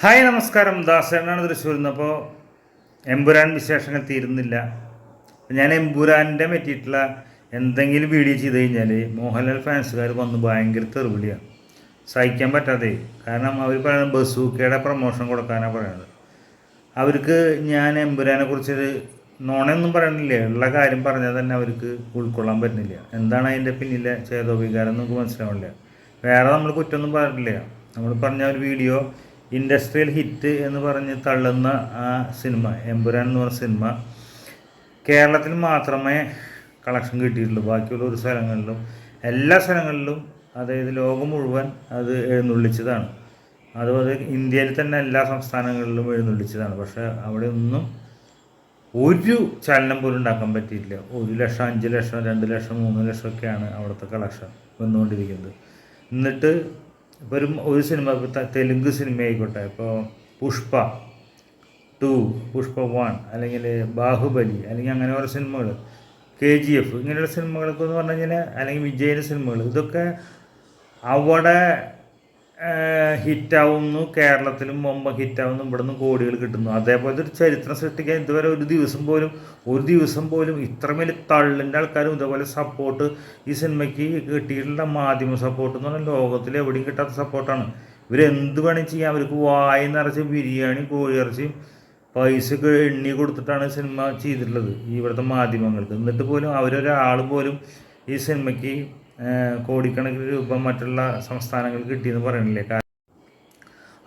Hi നമസ്കാരം. ദാസനാണ് തൃശ്ശൂരിൽ നിന്ന്. അപ്പോൾ എമ്പുരാൻ വിശേഷങ്ങൾ തീരുന്നില്ല. ഞാൻ എമ്പുരാന്റെ പറ്റിയിട്ടുള്ള എന്തെങ്കിലും വീഡിയോ ചെയ്ത് കഴിഞ്ഞാൽ മോഹൻലാൽ ഫാൻസുകാർ വന്ന് ഭയങ്കര തെറുപിടിയാണ് സഹിക്കാൻ പറ്റാതെ. കാരണം അവർ പറയുന്നത് ബസൂക്കയുടെ പ്രൊമോഷൻ കൊടുക്കാനാണ് പറയുന്നത് അവർക്ക് ഞാൻ എമ്പുരാനെ കുറിച്ചൊരു നോണയൊന്നും പറയണില്ല. ഉള്ള കാര്യം പറഞ്ഞാൽ തന്നെ അവർക്ക് ഉൾക്കൊള്ളാൻ പറ്റുന്നില്ല. എന്താണ് അതിന്റെ പിന്നിലെ ചേതോവികാരം നമുക്ക് മനസ്സിലാവില്ല വേറെ നമ്മൾ കുറ്റമൊന്നും പറഞ്ഞില്ല നമ്മൾ പറഞ്ഞ ഒരു വീഡിയോ ഇൻഡസ്ട്രിയൽ ഹിറ്റ് എന്ന് പറഞ്ഞ് തള്ളുന്ന ആ സിനിമ എമ്പുരാൻ എന്ന് പറഞ്ഞ സിനിമ കേരളത്തിൽ മാത്രമേ കളക്ഷൻ കിട്ടിയിട്ടുള്ളൂ. ബാക്കിയുള്ള ഒരു സ്ഥലങ്ങളിലും എല്ലാ സ്ഥലങ്ങളിലും അതായത് ലോകം മുഴുവൻ അത് എഴുന്നള്ളിച്ചതാണ്. അതുപോലെ ഇന്ത്യയിൽ തന്നെ എല്ലാ സംസ്ഥാനങ്ങളിലും എഴുന്നള്ളിച്ചതാണ്. പക്ഷേ അവിടെ ഒന്നും ഒരു ചലനം പോലും ഉണ്ടാക്കാൻ പറ്റിയിട്ടില്ല. ഒരു ലക്ഷം അഞ്ച് ലക്ഷം രണ്ട് ലക്ഷം മൂന്ന് ലക്ഷം ഒക്കെയാണ് അവിടുത്തെ കളക്ഷൻ വന്നുകൊണ്ടിരിക്കുന്നത്. എന്നിട്ട് ഇപ്പോൾ ഒരു സിനിമ തെലുങ്ക് സിനിമ ആയിക്കോട്ടെ. ഇപ്പോൾ പുഷ്പ ടു പുഷ്പ വൺ അല്ലെങ്കിൽ ബാഹുബലി അല്ലെങ്കിൽ അങ്ങനെ ഓരോ സിനിമകൾ കെ ജി എഫ് ഇങ്ങനെയുള്ള സിനിമകളൊക്കെ എന്ന് പറഞ്ഞു കഴിഞ്ഞാൽ അല്ലെങ്കിൽ വിജയന്റെ സിനിമകൾ ഇതൊക്കെ അവിടെ ഹിറ്റാവുന്നു കേരളത്തിലും മുമ്പ് ഹിറ്റാവുന്നു ഇവിടെ നിന്ന് കോടികൾ കിട്ടുന്നു. അതേപോലെ ഒരു ചരിത്രം സൃഷ്ടിക്കാൻ ഇതുവരെ ഒരു ദിവസം പോലും ഒരു ദിവസം പോലും ഇത്രമേൽ തള്ളിന്റെ ആൾക്കാരും ഇതേപോലെ സപ്പോർട്ട് ഈ സിനിമയ്ക്ക് കിട്ടിയിട്ടുള്ള മാധ്യമ സപ്പോർട്ട് എന്ന് പറഞ്ഞാൽ ലോകത്തിൽ എവിടെയും കിട്ടാത്ത സപ്പോർട്ടാണ് ഇവരെന്ത് വേണമെങ്കിൽ ചെയ്യാം. അവർക്ക് വായ നിറച്ച് ബിരിയാണി കോഴിയിറച്ചിയും പൈസ എണ്ണി കൊടുത്തിട്ടാണ് സിനിമ ചെയ്തിട്ടുള്ളത് ഇവിടുത്തെ മാധ്യമങ്ങൾക്ക്. എന്നിട്ട് പോലും അവരൊരാൾ പോലും ഈ സിനിമയ്ക്ക് കോടിക്കണക്കിന് രൂപ മറ്റുള്ള സംസ്ഥാനങ്ങൾക്ക് കിട്ടിയെന്ന് പറയണില്ലേ?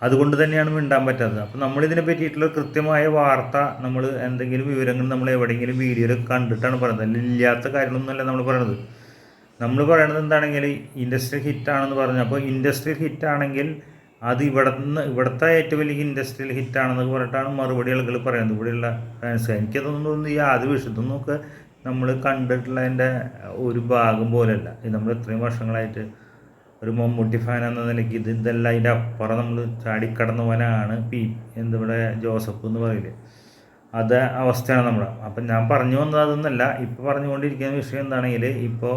അതുകൊണ്ട് തന്നെയാണ് മിണ്ടാൻ പറ്റാത്തത്. അപ്പം നമ്മളിതിനെ പറ്റിയിട്ടുള്ള കൃത്യമായ വാർത്ത നമ്മൾ എന്തെങ്കിലും വിവരങ്ങൾ നമ്മൾ എവിടെയെങ്കിലും വീഡിയോയിൽ കണ്ടിട്ടാണ് പറയുന്നത്. അല്ലെങ്കിൽ ഇല്ലാത്ത കാര്യങ്ങളൊന്നുമല്ല നമ്മൾ പറയണത്. നമ്മൾ പറയണത് എന്താണെങ്കിൽ ഇൻഡസ്ട്രിയൽ ഹിറ്റാണെന്ന് പറഞ്ഞു. അപ്പോൾ ഇൻഡസ്ട്രിയൽ ഹിറ്റാണെങ്കിൽ അത് ഇവിടെ നിന്ന് ഇവിടുത്തെ ഏറ്റവും വലിയ ഇൻഡസ്ട്രിയൽ ഹിറ്റാണെന്നൊക്കെ പറഞ്ഞിട്ടാണ് മറുപടി ആളുകൾ പറയുന്നത്. ഇവിടെയുള്ള ഫാൻസ് എനിക്കതൊന്നും തോന്നുന്നു ഈ ആദ്യ വിഷയത്തൊന്നൊക്കെ നമ്മൾ കണ്ടിട്ടുള്ളതിന്റെ ഒരു ഭാഗം പോലെയല്ല ഇത് നമ്മൾ ഇത്രയും വർഷങ്ങളായിട്ട് ഒരു മമ്മൂട്ടി ഫാൻ എന്ന നിലയ്ക്ക് ഇത് ഇതെല്ലാം അതിന്റെ അപ്പുറം നമ്മൾ ചാടിക്കടന്നവനാണ് പി എന്തിവിടെ ജോസഫ് എന്ന് പറയില്ലേ. അത് അവസ്ഥയാണ് നമ്മുടെ. അപ്പം ഞാൻ പറഞ്ഞു വന്നത് അതൊന്നല്ല. ഇപ്പോൾ പറഞ്ഞുകൊണ്ടിരിക്കുന്ന വിഷയം എന്താണെങ്കിൽ ഇപ്പോൾ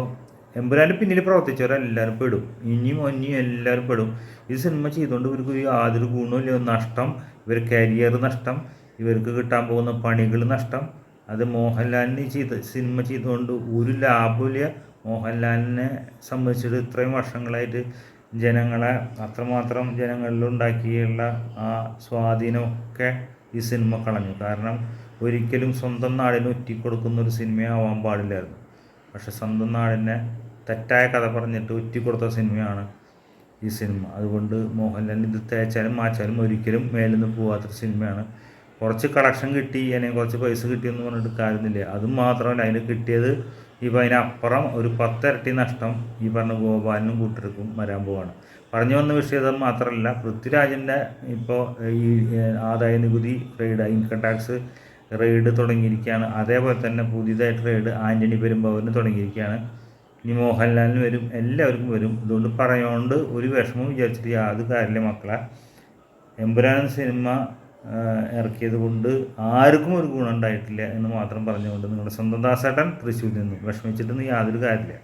എമ്പുരാന്റെ പിന്നിൽ പ്രവർത്തിച്ചവരെല്ലാവരും പെടും. ഇനിയും ഒന്നിയും എല്ലാവരും പെടും. ഈ സിനിമ ചെയ്തുകൊണ്ട് ഇവർക്ക് യാതൊരു ഗുണമില്ല നഷ്ടം ഇവർ കരിയർ നഷ്ടം ഇവർക്ക് കിട്ടാൻ പോകുന്ന പണികൾ നഷ്ടം അത് മോഹൻലാലിന് ചെയ്ത് സിനിമ ചെയ്തുകൊണ്ട് ഒരു ലാഭമില്ല മോഹൻലാലിനെ സംബന്ധിച്ചിട്ട് ഇത്രയും വർഷങ്ങളായിട്ട് ജനങ്ങളെ അത്രമാത്രം ജനങ്ങളിലുണ്ടാക്കിയുള്ള ആ സ്വാധീനമൊക്കെ ഈ സിനിമ കളഞ്ഞു. കാരണം ഒരിക്കലും സ്വന്തം നാടിന് ഒറ്റിക്കൊടുക്കുന്ന ഒരു സിനിമയാവാൻ പാടില്ലായിരുന്നു. പക്ഷെ സ്വന്തം നാടിനെ തെറ്റായ കഥ പറഞ്ഞിട്ട് ഒറ്റിക്കൊടുത്ത സിനിമയാണ് ഈ സിനിമ അതുകൊണ്ട് മോഹൻലാലിന് ഇത് തേച്ചാലും മാച്ചാലും ഒരിക്കലും മേലിൽ നിന്ന് പോകാത്തൊരു സിനിമയാണ് കുറച്ച് കളക്ഷൻ കിട്ടി അല്ലെങ്കിൽ കുറച്ച് പൈസ കിട്ടിയെന്ന് പറഞ്ഞിട്ട് കാര്യമില്ല. അതും മാത്രമല്ല അതിന് കിട്ടിയത് ഇപ്പം അതിനപ്പുറം ഒരു പത്തിരട്ടി നഷ്ടം ഈ പറഞ്ഞ ഗോപാലിനും കൂട്ടർക്കും വരാൻ പോവാണ്. പറഞ്ഞു വന്ന വിഷയം മാത്രമല്ല പൃഥ്വിരാജിന്റെ ഇപ്പോൾ ഈ ആദായ നികുതി റെയ്ഡ് ഇൻകം ടാക്സ് റെയ്ഡ് തുടങ്ങിയിരിക്കുകയാണ്. അതേപോലെ തന്നെ പുതിയതായിട്ട് റെയ്ഡ് ആന്റണി പെരുമ്പാവൂരിന് തുടങ്ങിയിരിക്കുകയാണ്. ഇനി മോഹൻലാലിന് വരും എല്ലാവർക്കും വരും. ഇതുകൊണ്ട് പറയുകൊണ്ട് ഒരു വിഷമം വിചാരിച്ചിട്ട് യാതൊരു കാര്യമില്ല മക്കളെ. എമ്പുരാൻ സിനിമ ഇറക്കിയത് കൊണ്ട് ആർക്കും ഒരു ഗുണം ഉണ്ടായിട്ടില്ല എന്ന് മാത്രം പറഞ്ഞുകൊണ്ട് നിങ്ങളുടെ സ്വന്തം ദാസേട്ടൻ തൃശ്ശൂരിൽ നിന്ന് വിഷമിച്ചിട്ടൊന്നും യാതൊരു കാര്യമില്ല.